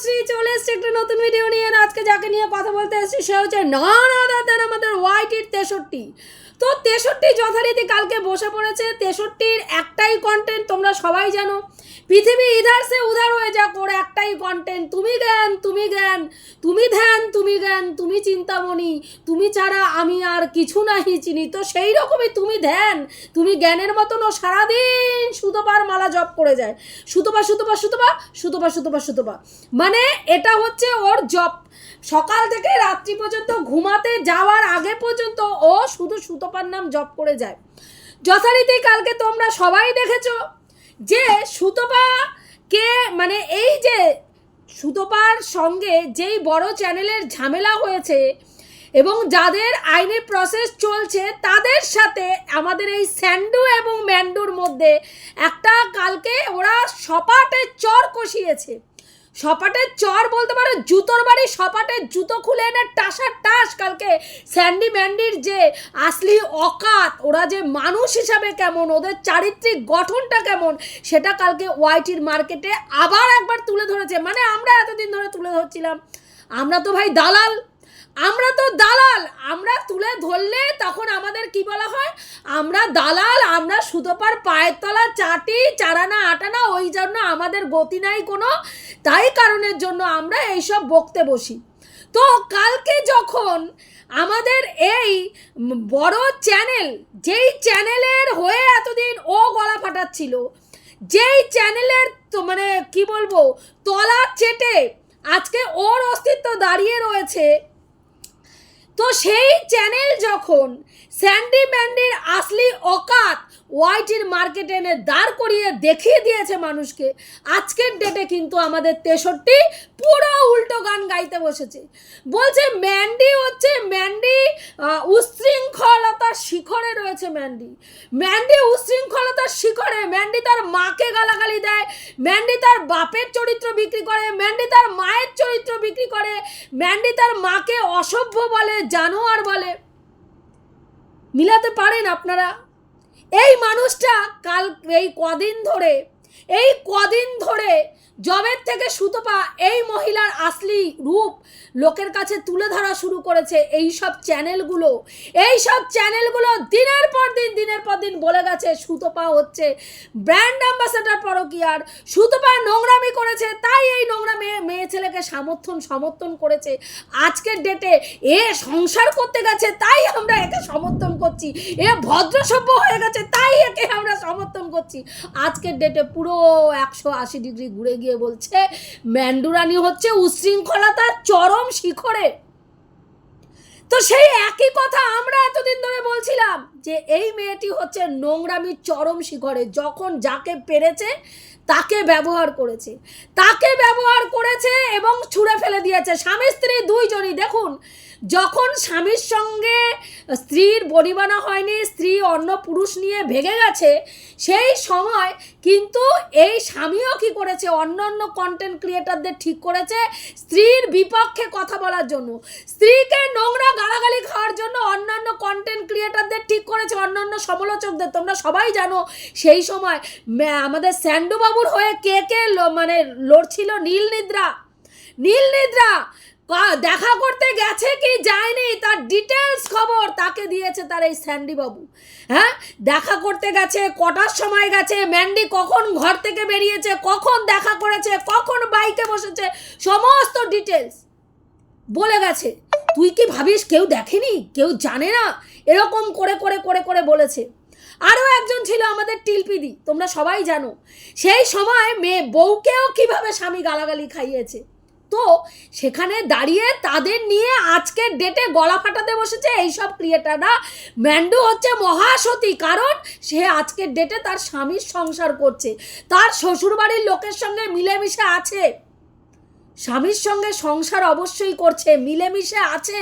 supposed চলে এসছে একটা নতুন ভিডিও নিয়ে। আজকে যাকে নিয়ে কথা বলতে এসেছি, সে হচ্ছে না না দাদার আমাদের ওয়াইটির তেষট্টি। তো তেষট্টি যথারীতি কালকে বসে পড়েছে। তেষট্টির একটাই কন্টেন্ট তোমরা সবাই জানো। পৃথিবী ইধার সে উধার হয়ে যাক, ওর একটাই কন্টেন্ট তুমি জ্ঞান তুমি জ্ঞান, তুমি ধ্যান, তুমি জ্ঞান, তুমি চিন্তামণি। তুমি ছাড়া আমি আর কিছু নাহি চিনি। তো সেই রকমই তুমি ধ্যান, তুমি জ্ঞানের মতন ও সারাদিন সুতোপার মালা জপ করে যায়। সুতোপা সুতোপা সুতোপা সুতোপা সুতোপা সুতোপা। মানে এটা হচ্ছে ওর জব সকাল থেকে রাত্রি পর্যন্ত ঘুমাতে যাওয়ার আগে পর্যন্ত ও শুধু সুতোপার নাম জব করে যায়। যথারীতি কালকে তোমরা সবাই দেখেছ যে সুতপা কে মানে এই যে সুতপার সঙ্গে যেই বড় চ্যানেলের ঝামেলা হয়েছে এবং যাদের আইনি প্রসেস চলছে তাদের সাথে আমাদের এই স্যান্ডু এবং ম্যান্ডুর মধ্যে একটা কালকে ওরা সপাটে চর কষিয়েছে। সপাটের চর বলতে পারো, জুতোর বাড়ি সপাটের জুতো খুলে এনে টাসার টাস। কালকে স্যান্ডি ম্যান্ডির যে আসলি অকাত, ওরা যে মানুষ হিসাবে কেমন, ওদের চারিত্রিক গঠনটা কেমন, সেটা কালকে ওয়াইটির মার্কেটে আবার একবার তুলে ধরেছে। মানে আমরা এতদিন ধরে তুলে ধরছিলাম। আমরা তো ভাই দালাল আমরা তো দালাল, আমরা তুলে ধরলে তখন আমাদের কি বলা হয়? আমরা দালাল, আমরা সুতোপার পায়ের তলা চাটি, চারানা, আটানা, ওই জন্য আমাদের গতি নাই কোনো। তাই কারণের জন্য আমরা এইসব বকতে বসি। তো কালকে যখন আমাদের এই বড় চ্যানেল, যেই চ্যানেলের হয়ে এতদিন ও গলা ফাটাচ্ছিল, যেই চ্যানেলের তো মানে কি বলব, তলা চেটে আজকে ওর অস্তিত্ব দাঁড়িয়ে রয়েছে তো সেই চ্যানেল যখন স্যান্ডি ম্যান্ডির আসলি অকাত ওয়াইটির মার্কেটে এনে দাঁড় করিয়ে দেখিয়ে দিয়েছে মানুষকে আজকের ডেটে কিন্তু আমাদের তেষট্টি পুরো উল্টো গান গাইতে বসেছে। বলছে ম্যান্ডি হচ্ছে ম্যান্ডি আহ, উচ্ছৃঙ্খলতার শিখরে রয়েছে ম্যান্ডি। ম্যান্ডি উশৃঙ্খলতার শিখরে, ম্যান্ডি তার মাকে গালাগালি দেয়, ম্যান্ডি তার বাপের চরিত্র বিক্রি করে, ম্যান্ডি তার মায়ের চরিত্র বিক্রি করে, ম্যান্ডি তার মাকে অসভ্য বলে, জানোয়ার বলে। মিলাতে পারেন আপনারা? এই মানুষটা কাল, এই কদিন ধরে এই কদিন ধরে জবের থেকে সুতপা এই মহিলার আসলি রূপ লোকের কাছে তুলে ধরা শুরু করেছে এই সব চ্যানেলগুলো। এই সব চ্যানেলগুলো দিনের পর দিন, দিনের পর দিন বলে গেছে সুতপা হচ্ছে ব্র্যান্ড অ্যাম্বাসেডার পরকিয়ার। সুতপা নোংরামি করেছে, তাই এই নোংরা মেয়ে মেয়ে ছেলেকে সমর্থন সমর্থন করেছে। আজকের ডেটে এ সংসার করতে গেছে, তাই আমরা একে সমর্থন করছি। এ ভদ্রসভ্য হয়ে গেছে, তাই একে আমরা সমর্থন করছি। আজকের ডেটে পুরো একশো আশি ডিগ্রি ঘুরে গিয়ে বলছে, ম্যান্ডুরানি হচ্ছে উচ্ছৃঙ্খলতার চরম শিখরে। তো সেই একই কথা আমরা এতদিন ধরে বলছিলাম যে এই মেয়েটি হচ্ছে নোংরামির চরম শিখরে, যখন যাকে পেরেছে তাকে ব্যবহার করেছে। তাকে ব্যবহার করেছে এবং ছুঁড়ে ফেলে দিয়েছে। স্বামী স্ত্রী দুইজনই, দেখুন যখন স্বামীর সঙ্গে স্ত্রীর বনিবানা হয়নি, স্ত্রী অন্য পুরুষ নিয়ে ভেগে গেছে, সেই সময় কিন্তু এই স্বামীও কি করেছে? অন্য অন্য কন্টেন্ট ক্রিয়েটারদের ঠিক করেছে স্ত্রীর বিপক্ষে কথা বলার জন্য। স্ত্রীকে নোংরা গালাগালি খাওয়ার জন্য অন্যান্য কন্টেন্ট ক্রিয়েটারদের ঠিক করেছে, অন্যান্য সমালোচকদের, তোমরা সবাই জানো, সেই সময় আমাদের স্যান্ডুবাবুর হয়ে কে কে মানে লড়ছিল? নীল নিদ্রা নীল নিদ্রা দেখা করতে গেছে কি যায়নি, তার ডিটেলস খবর তাকে দিয়েছে তার এই স্যান্ডি বাবু হ্যাঁ? দেখা করতে গেছে, কটার সময় গেছে, ম্যান্ডি কখন ঘর থেকে বেরিয়েছে, কখন দেখা করেছে, কখন বাইকে বসেছে, সমস্ত ডিটেলস বলে গেছে। তুই কি ভাবিস, কেউ দেখেনি? কেউ জানে না? এরকম করে করে করে করে বলেছে। আরও একজন ছিল আমাদের টিলপিদি, তোমরা সবাই জানো। সেই সময় মেয়ে বউকেও কীভাবে স্বামী গালাগালি খাইয়েছে? তো সেখানে দাঁড়িয়ে তাদের নিয়ে আজকের ডেটে গলা ফাটাতে বসেছে এইসব ক্রিয়েটাররা। ম্যান্ডো হচ্ছে মহাসতী, কারণ সে আজকের ডেটে তার স্বামীর সংসার করছে। তার শ্বশুরবাড়ির লোকের সঙ্গে মিলেমিশে আছে। স্বামীর সঙ্গে সংসার অবশ্যই করছে, মিলেমিশে আছে।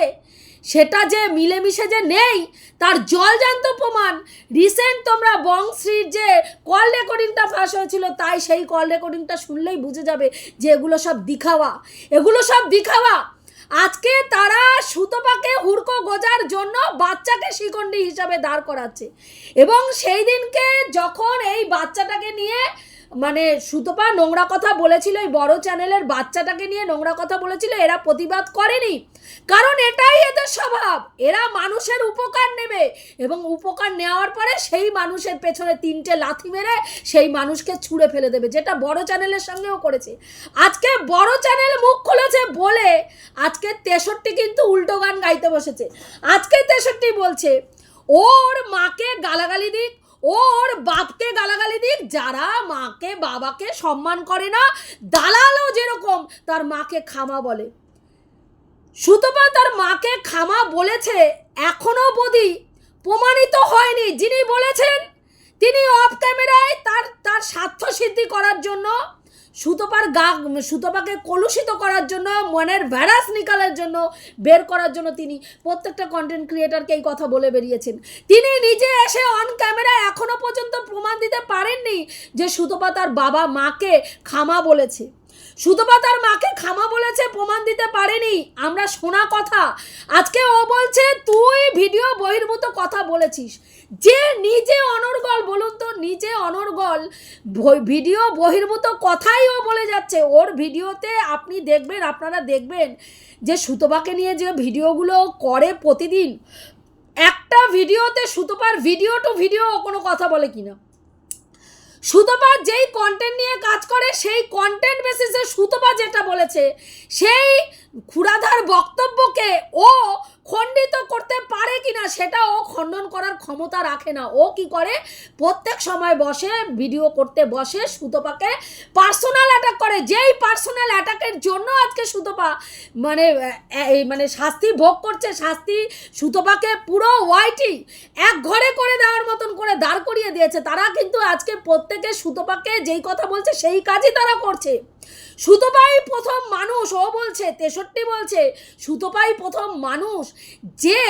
সেটা যে মিলেমিশে যে নেই, তার জলজান্ত প্রমাণ। রিসেন্ট তোমরা বংশ্রীর যে কল রেকর্ডিংটা ফাঁস হয়েছিল, তাই সেই কল রেকর্ডিংটা শুনলেই বুঝে যাবে যে এগুলো সব দিখাওয়া। এগুলো সব দিখাওয়া। আজকে তারা সুতপাকে হুড়কো গোজার জন্য বাচ্চাকে শিকন্ডি হিসাবে দাঁড় করাচ্ছে। এবং সেই দিনকে যখন এই বাচ্চাটাকে নিয়ে মানে সুতপা নোংরা কথা বলেছিল, এই বড় চ্যানেলের বাচ্চাটাকে নিয়ে নোংরা কথা বলেছিল, এরা প্রতিবাদ করেনি। কারণ এটাই এদের স্বভাব। এরা মানুষের উপকার নেবে এবং উপকার নেওয়ার পরে সেই মানুষের পেছনে তিনটে লাথি মেরে সেই মানুষকে ছুঁড়ে ফেলে দেবে, যেটা বড় চ্যানেলের সঙ্গেও করেছে। আজকে বড় চ্যানেল মুখ খুলেছে বলে আজকে তেষট্টি কিন্তু উল্টো গান গাইতে বসেছে। আজকে তেষট্টি বলছে, ওর মাকে গালাগালি দিক ওর বাপকে গালাগালি দিক, যারা মাকে, বাবাকে সম্মান করে না, দালালও যেরকম তার মাকে খামা বলে। সুতপা তার মাকে খামা বলেছে এখনও বদি, প্রমাণিত হয়নি। যিনি বলেছেন, তিনি অফ ক্যামেরায় তার তার স্বার্থ সিদ্ধি করার জন্য সুতপার গা সুতপাকে কলুষিত করার জন্য, মনের ভ্যারাস নিকালের জন্য, বের করার জন্য তিনি প্রত্যেকটা কন্টেন্ট ক্রিয়েটারকে এই কথা বলে বেরিয়েছেন। তিনি নিজে এসে অন ক্যামেরা এখনও পর্যন্ত প্রমাণ দিতে পারেননি যে সুতপা তার বাবা মাকে খামা বলেছে। সুতপা তার মাকে খামা বলেছে, প্রমাণ দিতে পারেনি। আমরা শোনা কথা। আজকে ও বলছে, তুই ভিডিও বহির্ভূত কথা বলেছিস। যে নিজে অনর্গল, বলুন তো, নিজে অনর্গল ভিডিও বহির্ভূত কথাই ও বলে যাচ্ছে। ওর ভিডিওতে আপনি দেখবেন, আপনারা দেখবেন যে সুতপাকে নিয়ে যে ভিডিওগুলো করে প্রতিদিন, একটা ভিডিওতে সুতপার ভিডিও টু ভিডিও কোনো কথা বলে কিনা। সুতপা যেই কন্টেন্ট নিয়ে কাজ করে, সেই কন্টেন্ট বেসিসে সুতপা যেটা বলেছে, সেই ক্ষুরাধার বক্তব্যকে ও খণ্ডিত করতে পারে কিনা সেটা ও খণ্ডন করার ক্ষমতা রাখে না। ও কি করে? প্রত্যেক সময় বসে ভিডিও করতে বসে, সুতপাকে পার্সোনাল অ্যাটাক করে। যেই পার্সোনাল অ্যাটাকের জন্য আজকে সুতপা মানে এই মানে শাস্তি ভোগ করছে, শাস্তি সুতপাকে পুরো ওয়াইটি এক ঘরে করে দেওয়ার মতন করে দাঁড় করিয়ে দিয়েছে। তারা কিন্তু আজকে প্রত্যেকে সুতপাকে যেই কথা বলছে, সেই কাজই তারা করছে। সুতপাই প্রথম মানুষ, ও বলছে, তেষট্টি বলছে, সুতপাই প্রথম মানুষ যে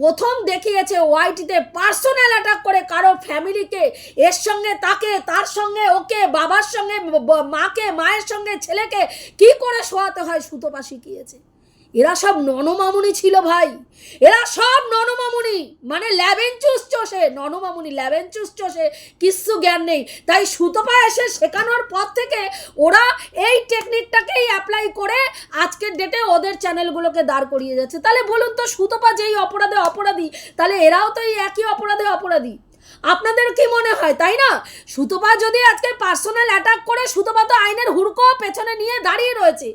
প্রথম দেখিয়েছে ওয়াইটিতে পার্সোনাল অ্যাটাক করে কারও ফ্যামিলিকে এর সঙ্গে তাকে, তার সঙ্গে ওকে, বাবার সঙ্গে মাকে, মায়ের সঙ্গে ছেলেকে কি করে শোয়াতে হয় সুতপা শিখিয়েছে। এরা সব ননমামুনি ছিল ভাই। এরা সব ননমামুনি। মানে ল্যাবেন চুস চষে, ননমামুনি ল্যাবেন চুস চষে, কিচ্ছু জ্ঞান নেই। তাই সুতপা এসে শেখানোর পর থেকে ওরা এই টেকনিকটাকেই অ্যাপ্লাই করে আজকের ডেটে ওদের চ্যানেলগুলোকে দাঁড় করিয়ে যাচ্ছে। তাহলে বলুন তো সুতপা যেই অপরাধে অপরাধী, তাহলে এরাও তো এই একই অপরাধে অপরাধী। আপনাদের কি মনে হয়, তাই না? সুতপা যদি আজকে পার্সোনাল অ্যাটাক করে, সুতপা তো আইনের হুড়কো পেছনে নিয়ে দাঁড়িয়ে রয়েছে।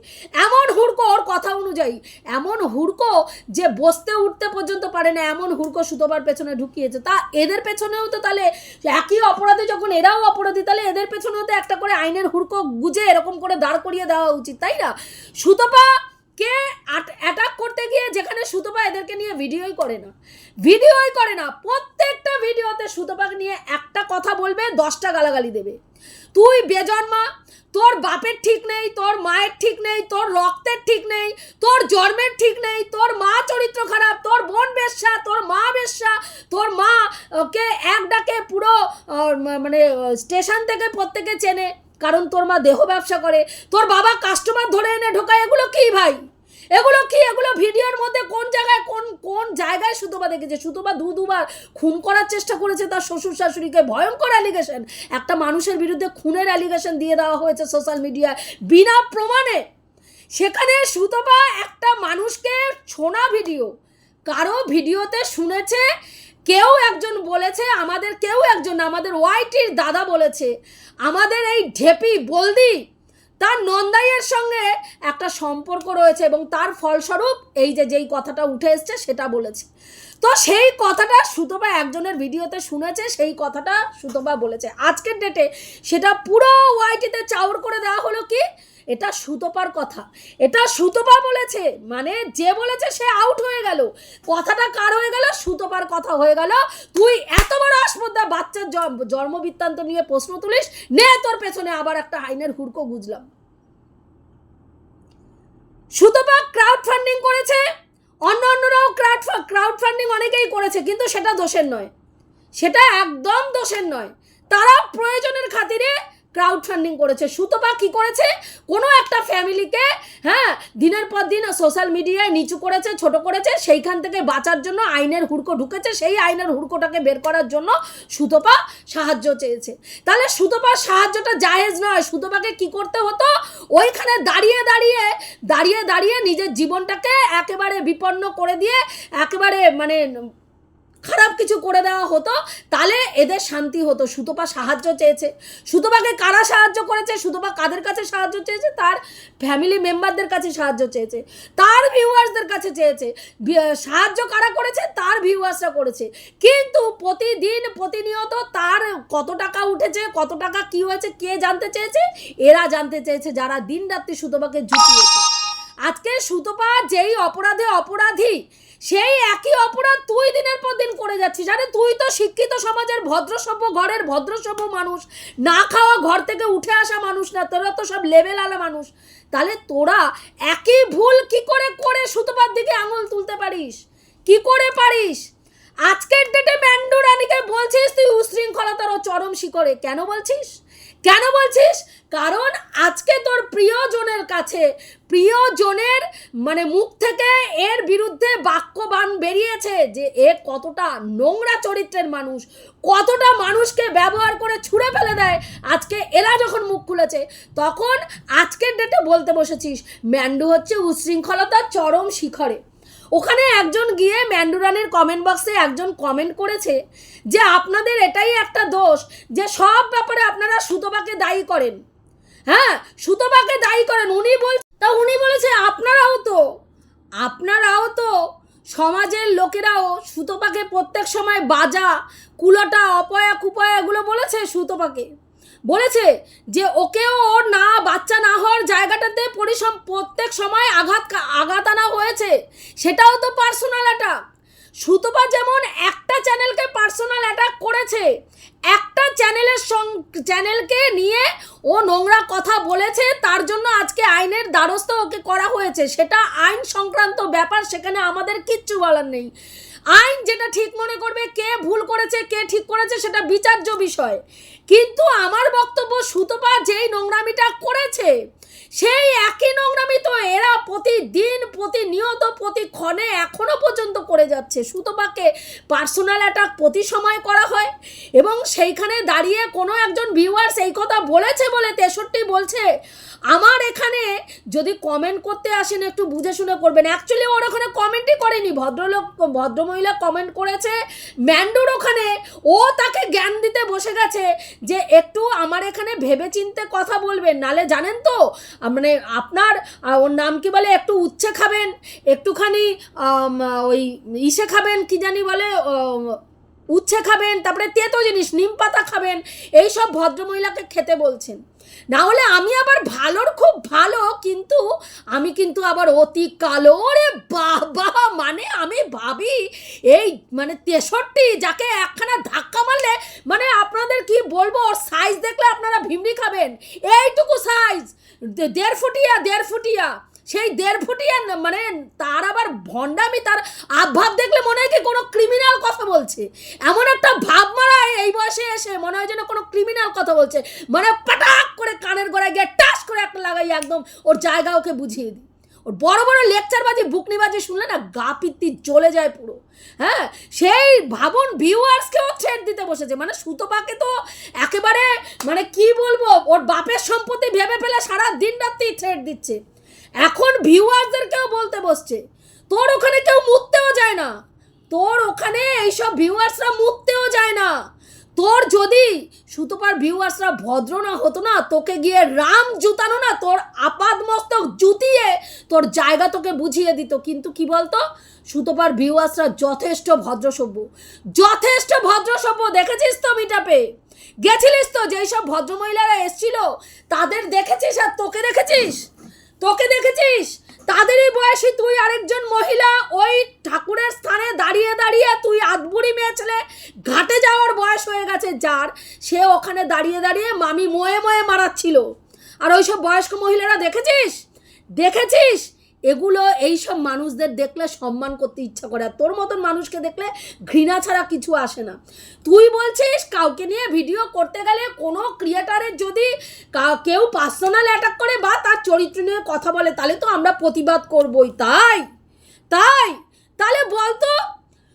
এমন হুড়কো ওর কথা অনুযায়ী, এমন হুড়কো যে বসতে উঠতে পর্যন্ত পারে না, এমন হুড়কো সুতপার পেছনে ঢুকিয়েছে। তা এদের পেছনেও তো তাহলে একই অপরাধে যখন এরাও অপরাধী, তাহলে এদের পেছনেও তো একটা করে আইনের হুড়কো গুজে এরকম করে দাঁড় করিয়ে দেওয়া উচিত, তাই না? সুতপা কে অ্যাটাক করতে গিয়ে যেখানে সুতপা এদেরকে নিয়ে ভিডিওই করে না। ভিডিওই করে না। প্রত্যেকটা ভিডিওতে সুতপাকে নিয়ে একটা কথা বলবে, দশটা গালাগালি দেবে। তুই বেজন্মা, তোর বাপের ঠিক নেই, তোর মায়ের ঠিক নেই, তোর রক্তের ঠিক নেই, তোর জন্মের ঠিক নেই, তোর মা চরিত্র খারাপ, তোর বোন বেশ্যা, তোর মা বেশ্যা, তোর মা কে এক ডাকে পুরো মানে স্টেশন থেকে প্রত্যেকে চেনে। কারণ তোর মা দেহ ব্যবসা করে। তোর বাবা কাস্টমার ধরে এনে ঢোকায়, এগুলো কি ভাই? এগুলো কি? এগুলো ভিডিওর মধ্যে কোন জায়গায়, কোন কোন জায়গায় সুতোবা দেখেছে? সুতোবা দু দুবার খুন করার চেষ্টা করেছে তার শ্বশুর শাশুড়িকে। ভয়ঙ্কর অ্যালিগেশন একটা মানুষের বিরুদ্ধে খুনের অ্যালিগেশন দিয়ে দেওয়া হয়েছে সোশ্যাল মিডিয়ায় বিনা প্রমাণে। সেখানে সুতপা একটা মানুষকে শোনা ভিডিও কারও ভিডিওতে শুনেছে কেউ একজন বলেছে, আমাদের কেউ একজন আমাদের ওয়াইটির দাদা বলেছে, আমাদের এই ঢেপি বলদি, তার নন্দাইয়ের সঙ্গে একটা সম্পর্ক রয়েছে এবং তার ফলস্বরূপ এই যে যেই কথাটা উঠে এসছে সেটা বলেছে। তো সেই কথাটা সুতপা একজনের ভিডিওতে শুনেছে, সেই কথাটা সুতপা বলেছে। আজকের ডেটে সেটা পুরো ওয়াইটিতে চাউর করে দেওয়া হলো কি? এটা সুতপার কথা। এটা সুতপা বলেছে মানে যে বলেছে সে আউট হয়ে গেল। কথাটা কার হয়ে গেল? সুতপার কথা হয়ে গেল। তুই এত বড় আসপদ্দা বাচ্চার জন্মবৃত্তান্ত নিয়ে প্রশ্ন তুলিস, নে তোর পেছনে আবার একটা আইনের হুড়কো গুজলাম। সুতপা ক্রাউড ফান্ডিং করেছে অন্য অন্যরাও ক্রাউড ক্রাউড ফান্ডিং অনেকেই করেছে, কিন্তু সেটা দোষের নয়। সেটা একদম দোষের নয়। তারা প্রয়োজনের খাতিরে ক্রাউড ফান্ডিং করেছে। সুতপা কি করেছে? কোনো একটা ফ্যামিলিকে হ্যাঁ দিনের পর দিন সোশ্যাল মিডিয়ায় নিচু করেছে, ছোট করেছে, সেইখান থেকে বাঁচার জন্য আইনের হুড়কো ঢুকেছে, সেই আইনের হুড়কোটাকে বের করার জন্য সুতপা সাহায্য চেয়েছে। তাহলে সুতপার সাহায্যটা জায়েজ নয়। সুতপাকে কি করতে হতো? ওইখানে দাঁড়িয়ে দাঁড়িয়ে দাঁড়িয়ে দাঁড়িয়ে নিজের জীবনটাকে একেবারে বিপন্ন করে দিয়ে, একেবারে মানে খারাপ কিছু করে দেওয়া হতো, তাহলে এদের শান্তি হতো। সুতপা সাহায্য চেয়েছে। সুতপাকে কারা সাহায্য করেছে? সুতপা কাদের কাছে সাহায্য চেয়েছে? তার ফ্যামিলি মেম্বারদের কাছে সাহায্য চেয়েছে। তার ভিউয়ার্সদের কাছে চেয়েছে। সাহায্য কারা করেছে? তার ভিউয়ার্সরা করেছে। কিন্তু প্রতিদিন প্রতিনিয়ত তার কত টাকা উঠেছে, কত টাকা কি হয়েছে, কে জানতে চেয়েছে? এরা জানতে চেয়েছে যারা দিন রাত্রি সুতপাকে জুটিয়েছে। আজকে সুতপা যেই অপরাধে অপরাধী সেই একই অপরাধ তুই দিনের পর দিন করে যাচ্ছিস। আরে তুই তো শিক্ষিত সমাজের ভদ্রসভ্য ঘরের ভদ্রসভ্য মানুষ। না খাওয়া ঘর থেকে উঠে আসা মানুষ না, তোরা তো সব লেভেল আলা মানুষ। তাহলে তোরা একই ভুল কি করে করে সুতপার দিকে আঙুল তুলতে পারিস? কি করে পারিস? আজকের ডেটে ম্যান্ডু রানীকে বলছিস তুই উশৃঙ্খলতার চরম শিখরে। কেন বলছিস? কেন বলছিস? কারণ আজকে তোর প্রিয়জনের কাছে, প্রিয়জনের মানে মুখ থেকে এর বিরুদ্ধে বাক্যবান বেরিয়েছে যে এ কতটা নোংরা চরিত্রের মানুষ, কতটা মানুষকে ব্যবহার করে ছুঁড়ে ফেলে দেয়। আজকে এরা যখন মুখ খুলেছে, তখন আজকের ডেটে বলতে বসেছিস, ম্যান্ডু হচ্ছে উশৃঙ্খলতার চরম শিখরে। ওখানে একজন গিয়ে ম্যান্ডুরানের কমেন্ট বক্সে একজন কমেন্ট করেছে যে আপনাদের এটাই একটা দোষ যে সব ব্যাপারে আপনারা সুতপাকে দায়ী করেন। হ্যাঁ সুতপাকে দায়ী করেন। উনি বল তা উনি বলেছে, আপনারাও তো আপনারাও তো সমাজের লোকেরাও সুতোপাকে প্রত্যেক সময় বাজা, কুলোটা অপয়া কুপয়া এগুলো বলেছে সুতপাকে। বলেছে যে ওকেও ওর না, বাচ্চা না হওয়ার জায়গাটাতে পরিসম, প্রত্যেক সময় আঘাত আঘাত আনা হয়েছে। সেটাও তো পার্সোনাল অ্যাটাক সুতপা যেমন একটা চ্যানেলকে পার্সোনাল অ্যাটাক করেছে, একটা চ্যানেলের সং চ্যানেলকে নিয়ে ও নোংরা কথা বলেছে, তার জন্য আজকে আইনের দ্বারস্থ ওকে করা হয়েছে। সেটা আইন সংক্রান্ত ব্যাপার, সেখানে আমাদের কিচ্ছু বলার নেই। আইন যেটা ঠিক মনে করবে, কে ভুল করেছে, কে ঠিক করেছে, সেটা বিচার্য বিষয়। কিন্তু আমার বক্তব্য সুতপা যেই নোংরামিটা করেছে সেই একই নোংরামি তো এরা প্রতিদিন, প্রতিনিয়ত, প্রতিক্ষণে এখনও পর্যন্ত করে যাচ্ছে। সুতপাকে পার্সোনাল অ্যাটাক প্রতি সময় করা হয় এবং সেইখানে দাঁড়িয়ে কোনো একজন ভিউয়ার্স এই কথা বলেছে বলে তেষট্টি বলছে। আমার এখানে যদি কমেন্ট করতে আসেন, একটু বুঝে শুনে করবেন। অ্যাকচুয়ালি ওর ওখানে কমেন্টই করেনি। ভদ্রলোক, ভদ্রমহিলা কমেন্ট করেছে। ম্যান্ডোর ওখানে ও তাকে জ্ঞান দিতে বসে গেছে যে একটু আমার এখানে ভেবে চিনতে কথা বলবেন। নালে জানেন তো মানে আপনার ওর নাম কি বলে? একটু উচ্ছে খাবেন, একটুখানি ওই ইসে খাবেন, কি জানি বলে উচ্ছে খাবেন, তারপরে তেতো জিনিস, নিম পাতা খাবেন এইসব ভদ্রমহিলাকে খেতে বলছেন। না হলে আমি আবার ভালোর খুব ভালো, কিন্তু আমি কিন্তু আবার অতি কালো। রে বাবা মানে আমি ভাবি, এই মানে তেষট্টি যাকে একখানা ধাক্কা মারলে মানে আপনাদের কি বলব সাইজ দেখলে আপনারা ভিমড়ি খাবেন। এইটুকু সাইজ দেড় ফুটিয়া দেড় ফুটিয়া। সেই দেড় ফুটিয়া মানে তার আবার ভণ্ডামি, তার আভাব দেখলে মনে হয় কি কোনো ক্রিমিনাল কথা বলছে। এমন একটা ভাব মারা এই বয়সে এসে মনে হয় যেন কোনো ক্রিমিনাল কথা বলছে। মানে পাটাক করে কানের গোড়ায় গিয়ে টাস করে একটা লাগাই একদম ওর জায়গা ওকে বুঝিয়ে দিই। ওর বড় বড় লেকচারবাজি বুকনিবাজি শুনলে না গা জ্বলে যায় পুরো। হ্যাঁ সেই ভাবুন ভিউয়ার্সকেও থ্রেড দিতে বসেছে। মানে সুতপাকে তো একেবারে মানে কি বলব, ওর বাপের সম্পত্তি ভেবে ফেলে সারা দিন রাত্রি থ্রেড দিচ্ছে। এখন ভিউয়ার্সদেরকেও বলতে বসছে, তোর ওখানে কেউ মুততেও যায় না। তোর ওখানে এইসব ভিউয়ার্সরা মুততেও যায় না। তোর যদি সুতোপার ভিউয়ার্সরা ভদ্র না হতো না, তোকে গিয়ে রাম জুতানো না, তোর আপাদ মস্তক জুতিয়ে তোর জায়গা তোকে বুঝিয়ে দিত। কিন্তু কি বলতো? সুতোপার ভিউয়ার্সরা যথেষ্ট ভদ্রসভ্য। যথেষ্ট ভদ্রসভ্য, দেখেছিস তো মিটাপে গেছিলিস তো? যেই সব ভদ্রমহিলারা এসছিল, তাদের দেখেছিস আর তোকে দেখেছিস? তোকে দেখেছিস? তাদেরই বয়সী তুই আরেকজন মহিলা ওই ঠাকুরের স্থানে দাঁড়িয়ে দাঁড়িয়ে তুই আধবুড়ি মেয়ে ছেলে ঘাটে যাওয়ার বয়স হয়ে গেছে যার, সে ওখানে দাঁড়িয়ে দাঁড়িয়ে মামি ময়ে ময়ে মারাচ্ছিল। আর ওইসব বয়স্ক মহিলারা দেখেছিস? দেখেছিস? এগুলো এইসব মানুষদের দেখলে সম্মান করতে ইচ্ছা করে, আর তোর মতন মানুষকে দেখলে ঘৃণা ছাড়া কিছু আসে না। তুই বলছিস কাউকে নিয়ে ভিডিও করতে গেলে কোনো ক্রিয়েটারের যদি কেউ পার্সোনাল অ্যাটাক করে বা তার চরিত্র নিয়ে কথা বলে, তাহলে তো আমরা প্রতিবাদ করবই। তাই তাই, তাহলে বলতো,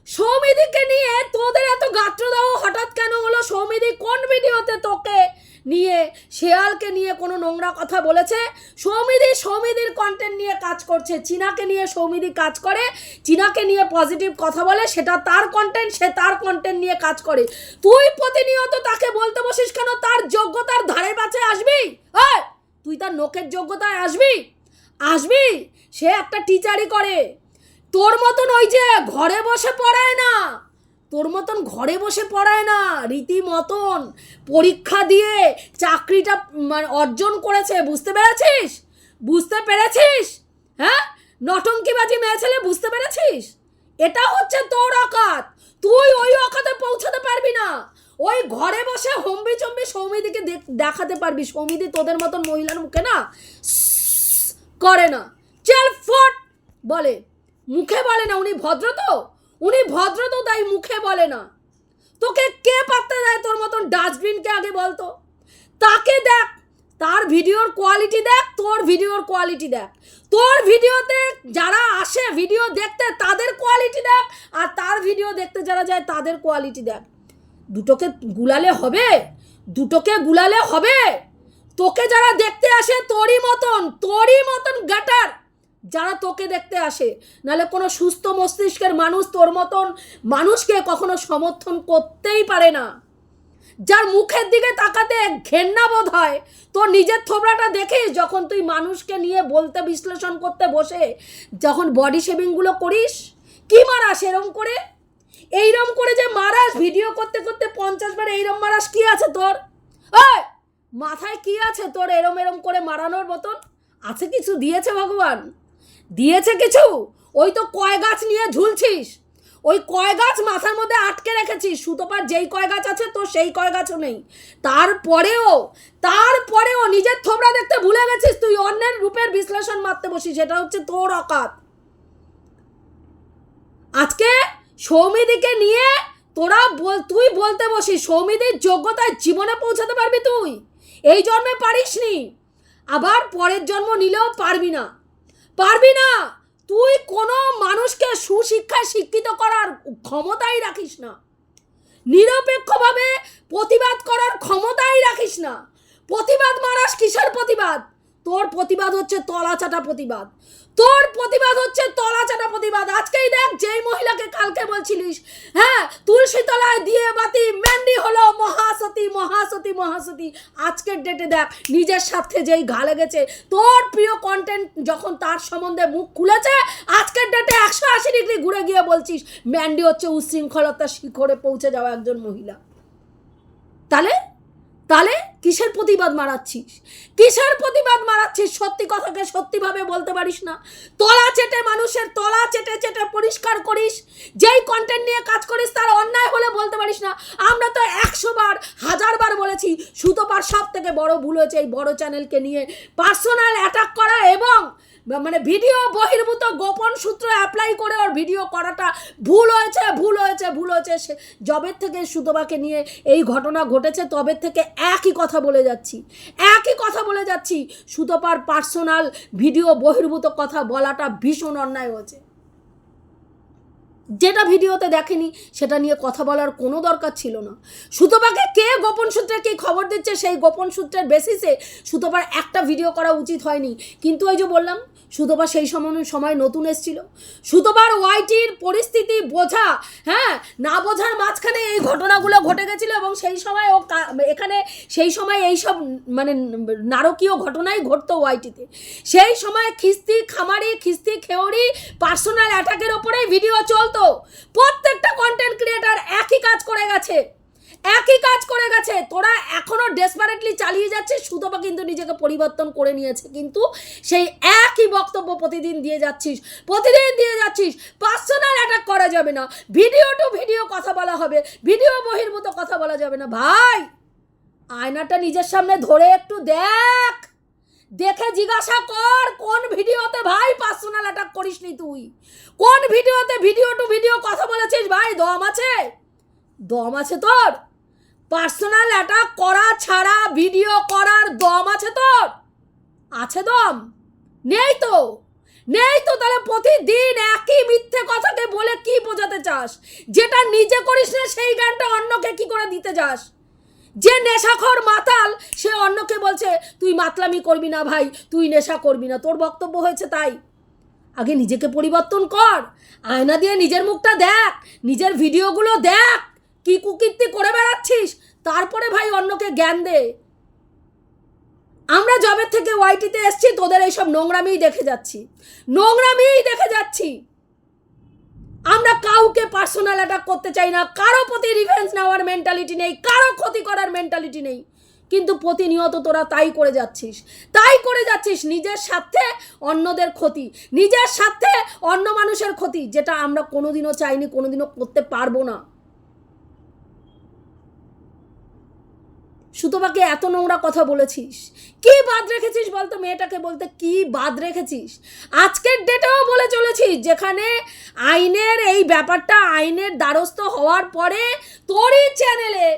সৌমিদিকে নিয়ে তোদের এত গাত্র গাত্রদাহ হঠাৎ কেন হলো? সৌমিদি কোন ভিডিওতে তোকে নিয়ে শেয়ালকে নিয়ে কোনো নোংরা কথা বলেছে? সৌমিদি সৌমিদির কন্টেন্ট নিয়ে কাজ করছে। চীনাকে নিয়ে সৌমিদি কাজ করে চীনাকে নিয়ে পজিটিভ কথা বলে সেটা তার কন্টেন্ট সে তার কন্টেন্ট নিয়ে কাজ করে। তুই প্রতিনিয়ত তাকে বলতে বসিস কেন? তার যোগ্যতার ধারে কাছে আসবি? এই, তুই তার নোকের যোগ্যতায় আসবি? আসবি? সে একটা টিচারই করে। তোর মতন ওই যে ঘরে বসে পড়ায় না। তোর মতন ঘরে বসে পড়ায় না, রীতিমতন। পরীক্ষা দিয়ে চাকরিটা মানে অর্জন করেছে, বুঝতে পেরেছিস? বুঝতে পেরেছিস? হ্যাঁ? নটঙ্কিবাজি মেয়ে ছেলে, বুঝতে পেরেছিস? এটা হচ্ছে তোর অকাত। তুই ওই অকাতে পৌঁছাতে পারবি না। ওই ঘরে বসে হম্বি চম্বি সৌমিদিকে দেখ- দেখাতে পারবি। সৌমিদি তোদের মতন মহিলার মুখে না, করে না। চেল ফট, বলে। মুখে বলে না, উনি ভদ্র তো? উনি ভদ্র তো তাই মুখে বলে না। তোকে কে পাত্তা দেয় তোর মতন ডাস্টবিনকে আগে বলতো তাকে দেখ, তার ভিডিওর কোয়ালিটি দেখ, তোর ভিডিওর কোয়ালিটি দেখ। তোর ভিডিওতে যারা আসে, ভিডিও দেখতে তাদের কোয়ালিটি দেখ, আর তার ভিডিও দেখতে যারা যায় তাদের কোয়ালিটি দেখ। দুটোকে গুলালে হবে, দুটোকে গুলালে হবে। তোকে যারা দেখতে আসে, তোরই মতন তোরই মতন গাটার যারা তোকে দেখতে আসে, নাহলে কোনো সুস্থ মস্তিষ্কের মানুষ তোর মতন মানুষকে কখনো সমর্থন করতেই পারে না। যার মুখের দিকে তাকাতে ঘেন্না বোধ হয়, তোর নিজের থোবড়াটা দেখিস যখন তুই মানুষকে নিয়ে বলতে, বিশ্লেষণ করতে বসে, যখন বডি শেভিংগুলো করিস, কি মারাস এরম করে? এইরম করে যে মারাস ভিডিও করতে করতে পঞ্চাশ বার এইরম মারাস, কি আছে তোর? ওই মাথায় কি আছে তোর এরম এরম করে মারানোর মতন? আছে কিছু দিয়েছে ভগবান? দিয়েছে কিছু? ওই তো কয় গাছ নিয়ে ঝুলছিস। ওই কয় গাছ মাথার মধ্যে আটকে রেখেছিস। সুতোপার যেই কয় গাছ আছে তোর সেই কয় গাছও নেই। তারপরেও তারপরেও নিজের থোবড়া দেখতে ভুলে গেছিস? তুই অন্যের রূপের বিশ্লেষণ মারতে বসিস। সেটা হচ্ছে তোর অকাত। আজকে সৌমিদিকে নিয়ে তোরা বল তুই বলতে বসিস, সৌমিদির যোগ্যতায় জীবনে পৌঁছাতে পারবি তুই। এই জন্মে পারিসনি। আবার পরের জন্ম নিলেও পারবি না। পারবি না। তুই কোনো মানুষকে সুশিক্ষায় শিক্ষিত করার ক্ষমতাই রাখিস না। নিরপেক্ষভাবে প্রতিবাদ করার ক্ষমতাই রাখিস না। প্রতিবাদ মারাস কিসের প্রতিবাদ? তোর প্রতিবাদ হচ্ছে তলাচাটা প্রতিবাদ। তোর প্রতিবাদ হচ্ছে তলাচাটা প্রতিবাদ। আজকেই দেখ যেই মহিলাকে কালকে বলছিলিস হ্যাঁ তুলসী তলায় দিয়ে বাতি মহাসতী মহাসতী, আজকের ডেটে দেখ, নিজের স্বার্থে যেই ঘা লেগেছে, তোর প্রিয় কন্টেন্ট যখন তার সম্বন্ধে মুখ খুলেছে, আজকের ডেটে একশো আশি ডিগ্রি ঘুরে গিয়ে বলছিস ম্যান্ডি হচ্ছে উশৃঙ্খলতা শিখরে পৌঁছে যাওয়া একজন মহিলা। তাহলে তাহলে কিসের প্রতিবাদ মারাচ্ছিস? কিসের প্রতিবাদ মারাচ্ছিস? সত্যি কথাকে সত্যিভাবে বলতে পারিস না। তলা চেটে মানুষের তলা চেটে চেটে পরিষ্কার করিস। যেই কন্টেন্ট নিয়ে কাজ করিস তার অন্যায় হলে বলতে পারিস না। আমরা তো একশো বার, হাজার বার বলেছি, সুতোপার সব থেকে বড় ভুল হয়েছে এই বড় চ্যানেলকে নিয়ে। পার্সোনাল অ্যাটাক করা এবং মানে ভিডিও বহির্ভূত গোপন সূত্র অ্যাপ্লাই করে ওর ভিডিও করাটা ভুল হয়েছে ভুল হয়েছে ভুল হয়েছে। সে জবের থেকে সুতোবাকে নিয়ে এই ঘটনা ঘটেছে তবের থেকে একই কথা বলে যাচ্ছি। একই কথা বলে যাচ্ছি সুতোপার পার্সোনাল ভিডিও বহির্ভূত কথা বলাটা ভীষণ অন্যায় হয়েছে। যেটা ভিডিওতে দেখেনি, সেটা নিয়ে কথা বলার কোনো দরকার ছিল না। সুতোপাকে কে গোপন সূত্রে কি খবর দিচ্ছে, সেই গোপন সূত্রের বেসিসে সুতোপার একটা ভিডিও করা উচিত হয়নি। কিন্তু ওই যে বললাম সুতোপা সেই সময় সময় নতুন এসেছিল। সুতোপার ওয়াইটির পরিস্থিতি বোঝা হ্যাঁ না বোঝার মাঝখানে এই ঘটনাগুলো ঘটে গেছিল এবং সেই সময় ও এখানে সেই সময় এই সব মানে নারকীয় ঘটনাই ঘটতো ওয়াইটিতে। সেই সময় খিস্তি খামারি, খিস্তি খেওরি পার্সোনাল অ্যাটাকের ওপরেই ভিডিও চলতো। প্রত্যেকটা কন্টেন্ট ক্রিয়েটার একই কাজ করে গেছে। একই কাজ করে গেছে। তোরা এখনও ডেসপারেটলি চালিয়ে যাচ্ছিস, সুতপা কিন্তু নিজেকে পরিবর্তন করে নিয়েছে। কিন্তু সেই একই বক্তব্য প্রতিদিন দিয়ে যাচ্ছিস, প্রতিদিন দিয়ে যাচ্ছিস পার্সোনাল অ্যাটাক করা যাবে না। ভিডিও টু ভিডিও কথা বলা হবে ভিডিও বহির্ভূত কথা বলা যাবে না। ভাই, আয়নাটা নিজের সামনে ধরে একটু দেখ। দেখে জিজ্ঞাসা কর, কোন ভিডিওতে ভাই পার্সোনাল অ্যাটাক করিস নি তুই? কোন ভিডিওতে ভিডিও টু ভিডিও কথা বলেছিস ভাই? দম আছে? দম আছে তোর? পার্সোনাল অ্যাটাক করা ছাড়া ভিডিও করার দম আছে তোর? আছে দম? নেই তো। নেই তো তাহলে প্রতিদিন একই মিথ্যে কথাকে বলে কি বোঝাতে চাস? যেটা নিজে করিস না, সেই গানটা অন্যকে কি করে দিতে যাস? যে নেশাখর মাতাল, সে অন্যকে বলছে, তুই মাতলামি করবি না ভাই, তুই নেশা করবি না। তোর বক্তব্য হয়েছে তাই। আগে নিজেকে পরিবর্তন কর। আয়না দিয়ে নিজের মুখটা দেখ। নিজের ভিডিওগুলো দেখ। কি কুকীর্তি করে বেড়াচ্ছিস? তারপরে ভাই অন্যকে জ্ঞান দে। আমরা জবের থেকে ওয়াইটিতে এসছি, তোদের এইসব নোংরামিই দেখে যাচ্ছি। নোংরামিই দেখে যাচ্ছি। আমরা কাউকে পার্সোনাল অ্যাটাক করতে চাই না, কারও প্রতি রিভেন্স নেওয়ার মেন্টালিটি নেই, কারও ক্ষতি করার মেন্টালিটি নেই। কিন্তু প্রতিনিয়ত তোরা তাই করে যাচ্ছিস। তাই করে যাচ্ছিস নিজের স্বার্থে অন্যদের ক্ষতি, নিজের স্বার্থে অন্য মানুষের ক্ষতি, যেটা আমরা কোনোদিনও চাইনি, কোনোদিনও করতে পারব না। সুতোবাকে এত নোংরা কথা বলেছিস? কি বাদ রেখেছিস বলতো মেয়েটাকে বলতে? কি বাদ রেখেছিস? আজকের ডেটেও বলে চলেছিস যেখানে আইনের এই ব্যাপারটা আইনের দ্বারস্থ হওয়ার পরে তোরই চ্যানেলে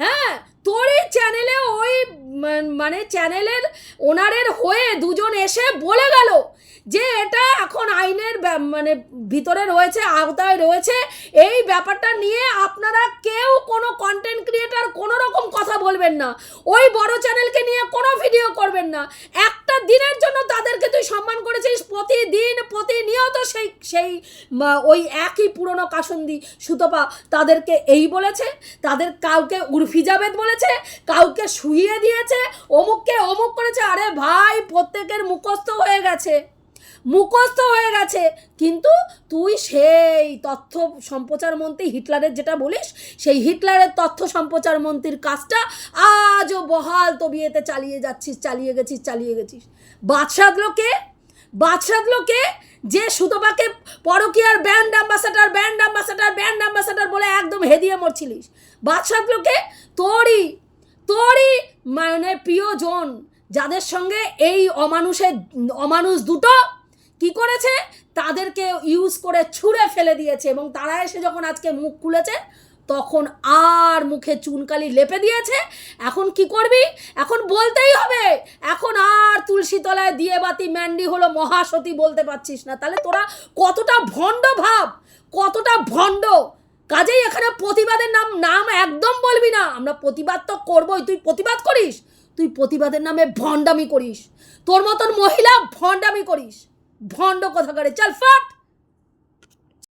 হ্যাঁ তোরই চ্যানেলে ওই মানে চ্যানেলের ওনারের হয়ে দুজন এসে বলে গেল যে এটা এখন আইনের মানে ভিতরে রয়েছে, আওতায় রয়েছে। এই ব্যাপারটা নিয়ে আপনারা কেউ কোনো কন্টেন্ট ক্রিয়েটার কোনো রকম কথা বলবেন না। ওই বড় চ্যানেলকে নিয়ে কোনো ভিডিও করবেন না। একটা দিনের জন্য তাদেরকে তুই সম্মান করেছিস, প্রতিদিন, প্রতিনিয়ত সেই সেই ওই একই পুরনো কাসন্দি সুতপা তাদেরকে এই বলেছে, তাদের কাউকে উর্ফি জাবেদ বলেছে, কাউকে শুইয়ে দিয়েছে, অমুককে অমুক করেছে, আরে ভাই, প্রত্যেকের মুখস্থ হয়ে গেছে। মুখস্থ হয়ে গেছে। কিন্তু তুই সেই তথ্য সম্প্রচার মন্ত্রী হিটলারের যেটা বলিস, সেই হিটলারের তথ্য সম্প্রচার মন্ত্রীর কাজটা আজও বহাল তবিয়েতে চালিয়ে যাচ্ছিস, চালিয়ে গেছিস চালিয়ে গেছিস। বাদশাদলোকে বাদশাদলোকে যে সুতপাকে পরকিয়ার brand ambassador brand ambassador brand ambassador বলে একদম হেদিয়ে মরছিলিস। বাদশাদলোকে তোরই তোরই মানে প্রিয়জন যাদের সঙ্গে এই অমানুষের, অমানুষ দুটো কি করেছে? তাদেরকে ইউজ করে ছুঁড়ে ফেলে দিয়েছে এবং তারা এসে যখন আজকে মুখ খুলেছে, তখন আর মুখে চুনকালি লেপে দিয়েছে। এখন কি করবি? এখন বলতেই হবে, এখন আর তুলসী তলায় দিয়ে বাতি ম্যান্ডি হলো মহাসতী বলতে পারছিস না। তাহলে তোরা কতটা ভণ্ড ভাব, কতটা ভণ্ড? কাজেই এখানে প্রতিবাদের নাম নাম একদম বলবি না। আমরা প্রতিবাদ তো করবোই। তুই প্রতিবাদ করিস? তুই প্রতিবাদের নামে ভণ্ডামি করিস। তোর মতন মহিলা ভণ্ডামি করিস। ভণ্ড কথা করে চল ফাট!